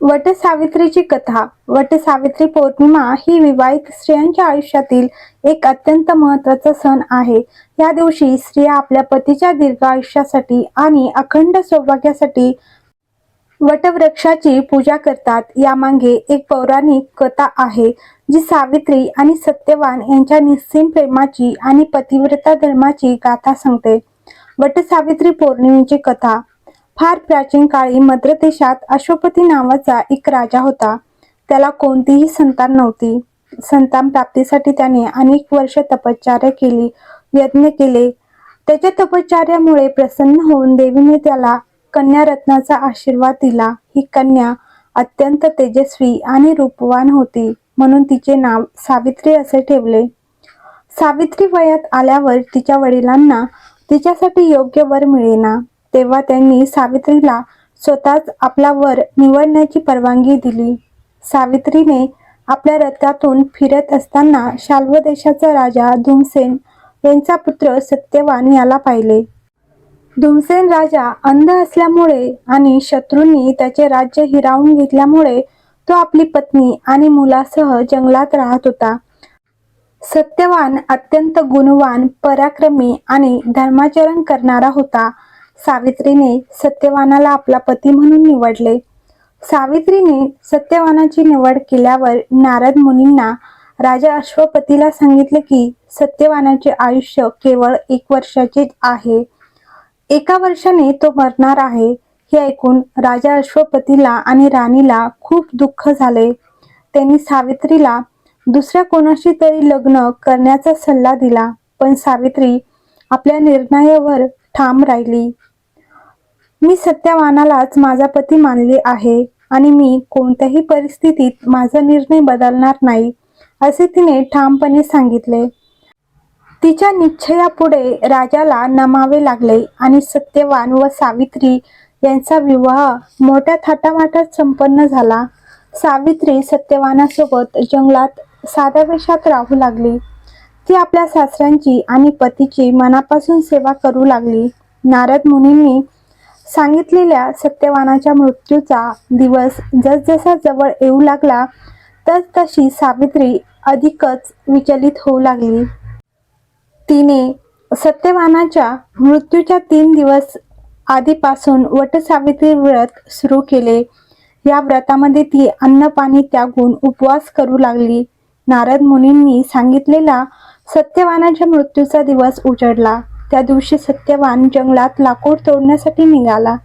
वटसावित्रीची कथा. वटसावित्री पौर्णिमा ही विवाहित स्त्रियांच्या आयुष्यातील एक अत्यंत महत्त्वाचा सण आहे. या दिवशी स्त्रिया आपल्या पतीच्या दीर्घ आयुष्यासाठी आणि अखंड सौभाग्यासाठी वटवृक्षाची पूजा करतात. यामागे एक पौराणिक कथा आहे जी सावित्री आणि सत्यवान यांच्या निस्सीम प्रेमाची आणि पतिव्रता धर्माची गाथा सांगते. वटसावित्री पौर्णिमेची कथा. फार प्राचीन काळी मद्र देशात अश्वपती नावाचा एक राजा होता. त्याला कोणतीही संतान नव्हती. संतान प्राप्तीसाठी त्याने अनेक वर्ष तपश्चर्या केली यज्ञ केले. त्याच्या तपश्चर्यामुळे प्रसन्न होऊन देवीने त्याला कन्या रत्नाचा आशीर्वाद दिला. ही कन्या अत्यंत तेजस्वी आणि रूपवान होती म्हणून तिचे नाव सावित्री असे ठेवले. सावित्री वयात आल्यावर तिच्या वडिलांना तिच्यासाठी योग्य वर मिळेना. तेव्हा त्यांनी सावित्रीला स्वतःच आपला वर निवडण्याची परवानगी दिली. सावित्रीने आपल्या रथातून फिरत असताना शाल्व देशाचा राजा धुमसेन यांचा पुत्र सत्यवान याला पाहिले. धुमसेन राजा अंध असल्यामुळे आणि शत्रूंनी त्याचे राज्य हिरावून घेतल्यामुळे तो आपली पत्नी आणि मुलासह जंगलात राहत होता. सत्यवान अत्यंत गुणवान पराक्रमी आणि धर्माचरण करणारा होता. सावित्रीने सत्यवानाला आपला पती म्हणून निवडले. सावित्रीने सत्यवानाची निवड केल्यावर नारद मुनींना राजा अश्वपतीला सांगितले की सत्यवानाचे आयुष्य केवळ एक वर्षाचे आहे. एका वर्षाने तो मरणार आहे हे ऐकून राजा अश्वपतीला आणि राणीला खूप दुःख झाले. त्यांनी सावित्रीला दुसऱ्या कोणाशी तरी लग्न करण्याचा सल्ला दिला पण सावित्री आपल्या निर्णयावर ठाम राहिली. मी सत्यवानालाच माझा पती मानले आहे आणि मी कोणत्याही परिस्थितीत माझा निर्णय बदलणार नाही असे तिने ठामपणे सांगितले. तिच्या निश्चयापुढे राजाला नमावे लागले आणि सत्यवान व सावित्री यांचा विवाह मोठ्या थाटामाटात संपन्न झाला. सावित्री सत्यवानासोबत जंगलात साध्या वेशात राहू लागली. ती आपल्या सासऱ्यांची आणि पतीची मनापासून सेवा करू लागली. नारद मुनींनी सांगितलेल्या सत्यवानाच्या मृत्यूचा दिवस जसजसा जवळ येऊ लागला तस तशी सावित्री अधिकच विचलित होऊ लागली. तिने सत्यवानाच्या मृत्यूच्या तीन दिवस आधीपासून वटसावित्री व्रत सुरू केले. या व्रतामध्ये ती अन्न पाणी त्यागून उपवास करू लागली. नारद मुनींनी सांगितलेला सत्यवानाच्या मृत्यूचा दिवस उजडला. त्या दिवशी सत्यवान जंगलात लाकूड तोडण्यासाठी निघाला.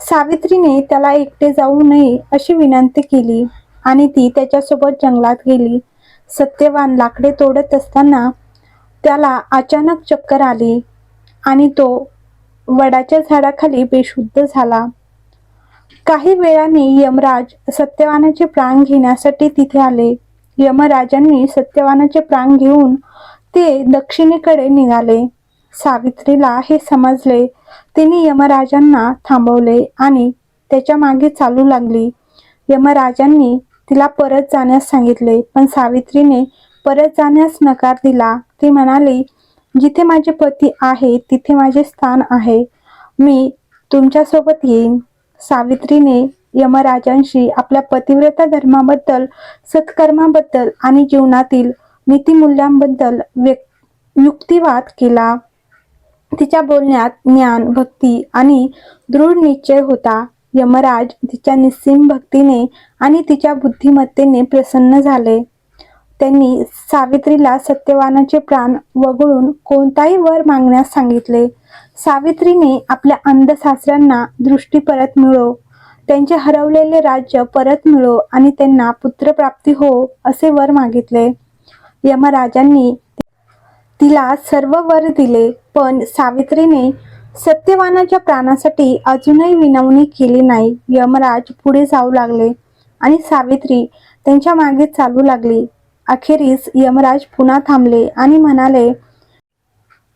सावित्रीने त्याला एकटे जाऊ नये अशी विनंती केली आणि ती त्याच्यासोबत जंगलात गेली. सत्यवान लाकडे तोडत असताना त्याला अचानक चक्कर आली आणि तो वडाच्या झाडाखाली बेशुद्ध झाला. काही वेळाने यमराज सत्यवानाचे प्राण घेण्यासाठी तिथे आले. यमराजांनी सत्यवानाचे प्राण घेऊन ते दक्षिणेकडे निघाले. सावित्रीला हे समजले. तिने यमराजांना थांबवले आणि त्याच्यामागे चालू लागली. यमराजांनी तिला परत जाण्यास सांगितले पण सावित्रीने परत जाण्यास नकार दिला. ती म्हणाली जिथे माझे पती आहे तिथे माझे स्थान आहे. मी तुमच्यासोबत येईन. सावित्रीने यमराजांशी आपल्या पतिव्रता धर्माबद्दल सत्कर्माबद्दल आणि जीवनातील नीतिमूल्यांबद्दल व्य युक्तिवाद केला. तिच्या बोलण्यात ज्ञान भक्ती आणि दृढ निश्चय होता. यमराज तिच्या निस्सीम भक्तीने आणि तिच्या बुद्धिमत्तेने प्रसन्न झाले. त्यांनी सावित्रीला सत्यवानाचे प्राण वगळून कोणताही वर मागण्यास सांगितले. सावित्रीने आपल्या अंध सासऱ्यांना दृष्टी परत मिळो. त्यांचे हरवलेले राज्य परत मिळो आणि त्यांना पुत्रप्राप्ती हो असे वर मागितले. यमराजांनी तिला सर्व वर दिले. पण सावित्रीने सत्यवानाच्या प्राणासाठी अजूनही विनवणी केली नाही. यमराज पुढे जाऊ लागले आणि सावित्री त्यांच्या मागे चालू लागली. अखेरीस यमराज पुन्हा थांबले आणि म्हणाले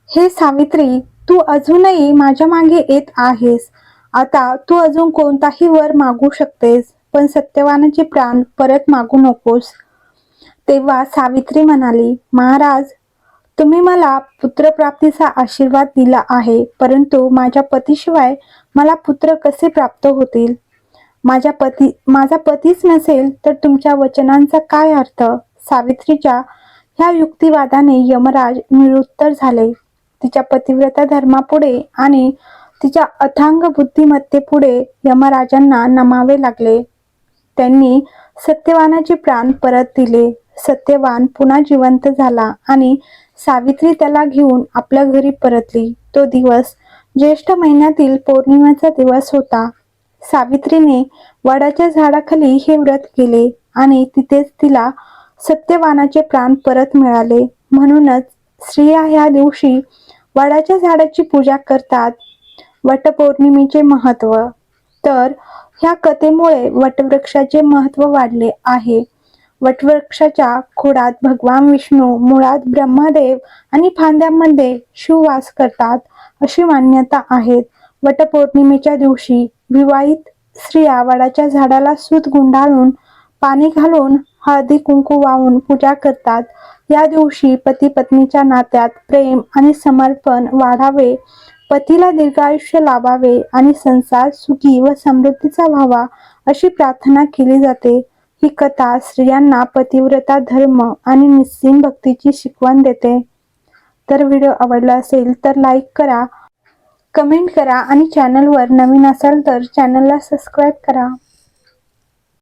हे सावित्री तू अजूनही माझ्या मागे येत आहेस. आता तू अजून कोणताही वर मागू शकतेस पण सत्यवानाचे प्राण परत मागू नकोस. तेव्हा सावित्री म्हणाली महाराज तुम्ही मला पुत्रप्राप्तीचा आशीर्वाद दिला आहे परंतु माझ्या पतीशिवाय मला पुत्र कसे प्राप्त होतील? माझ्या पती माझा पतीच नसेल तर तुमच्या वचनांचा काय अर्थ? सावित्रीच्या ह्या युक्तिवादाने यमराज निरुत्तर झाले. तिच्या पतिव्रता धर्मापुढे आणि तिच्या अथांग बुद्धिमत्तेपुढे यमराजांना नमावे लागले. त्यांनी सत्यवानाचे प्राण परत दिले. सत्यवान पुन्हा जिवंत झाला आणि सावित्री त्याला घेऊन आपल्या घरी परतली. तो दिवस ज्येष्ठ महिन्यातील पौर्णिमेचा दिवस होता. सावित्रीने वडाच्या झाडाखाली हे व्रत केले आणि तिथेच तिला सत्यवानाचे प्राण परत मिळाले. म्हणूनच स्त्रिया ह्या दिवशी वडाच्या झाडाची पूजा करतात. वटपौर्णिमेचे महत्त्व. तर ह्या कथेमुळे वटवृक्षाचे महत्त्व वाढले आहे. वटवृक्षाच्या खोडात भगवान विष्णू मुळात ब्रह्मदेव आणि फांद्यांमध्ये शिववास करतात अशी मान्यता आहेत. वटपौर्णिमेच्या दिवशी विवाहित स्त्रिया वडाच्या झाडाला सूत गुंडाळून पाणी घालून हळदी कुंकू वाहून पूजा करतात. या दिवशी पती पत्नीच्या नात्यात प्रेम आणि समर्पण वाढावे पतीला दीर्घायुष्य लाभावे आणि संसार सुखी व समृद्धीचा व्हावा अशी प्रार्थना केली जाते. ही कथा स्त्रियांना पतिव्रता धर्म आणि निस्सीम भक्तीची शिकवण देते. तर व्हिडिओ आवडला असेल तर लाईक करा कमेंट करा आणि चॅनलवर नवीन असाल तर चॅनलला सबस्क्राईब करा.